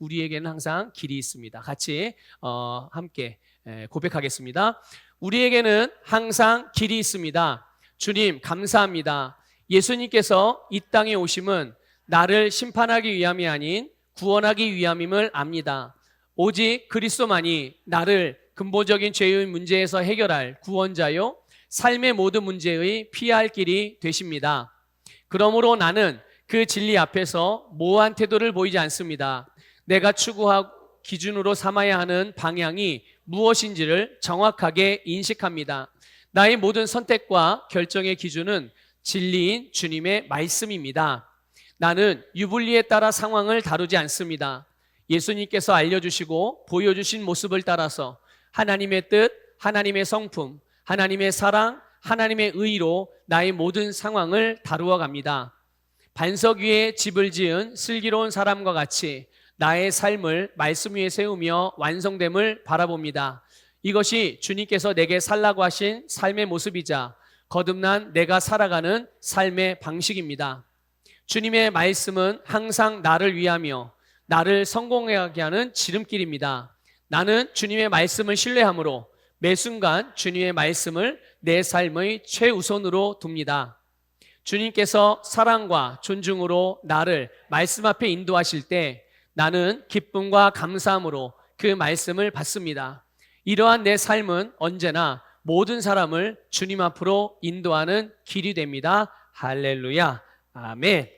우리에게는 항상 길이 있습니다. 같이 어, 함께 에, 고백하겠습니다. 우리에게는 항상 길이 있습니다. 주님 감사합니다. 예수님께서 이 땅에 오심은 나를 심판하기 위함이 아닌 구원하기 위함임을 압니다. 오직 그리스도만이 나를 근본적인 죄의 문제에서 해결할 구원자요 삶의 모든 문제의 피할 길이 되십니다. 그러므로 나는 그 진리 앞에서 모호한 태도를 보이지 않습니다. 내가 추구하고 기준으로 삼아야 하는 방향이 무엇인지를 정확하게 인식합니다. 나의 모든 선택과 결정의 기준은 진리인 주님의 말씀입니다. 나는 유불리에 따라 상황을 다루지 않습니다. 예수님께서 알려주시고 보여주신 모습을 따라서 하나님의 뜻, 하나님의 성품, 하나님의 사랑, 하나님의 의로 나의 모든 상황을 다루어 갑니다. 반석 위에 집을 지은 슬기로운 사람과 같이 나의 삶을 말씀 위에 세우며 완성됨을 바라봅니다. 이것이 주님께서 내게 살라고 하신 삶의 모습이자 거듭난 내가 살아가는 삶의 방식입니다. 주님의 말씀은 항상 나를 위하며 나를 성공하게 하는 지름길입니다. 나는 주님의 말씀을 신뢰함으로 매 순간 주님의 말씀을 내 삶의 최우선으로 둡니다. 주님께서 사랑과 존중으로 나를 말씀 앞에 인도하실 때 나는 기쁨과 감사함으로 그 말씀을 받습니다. 이러한 내 삶은 언제나 모든 사람을 주님 앞으로 인도하는 길이 됩니다. 할렐루야. 아멘.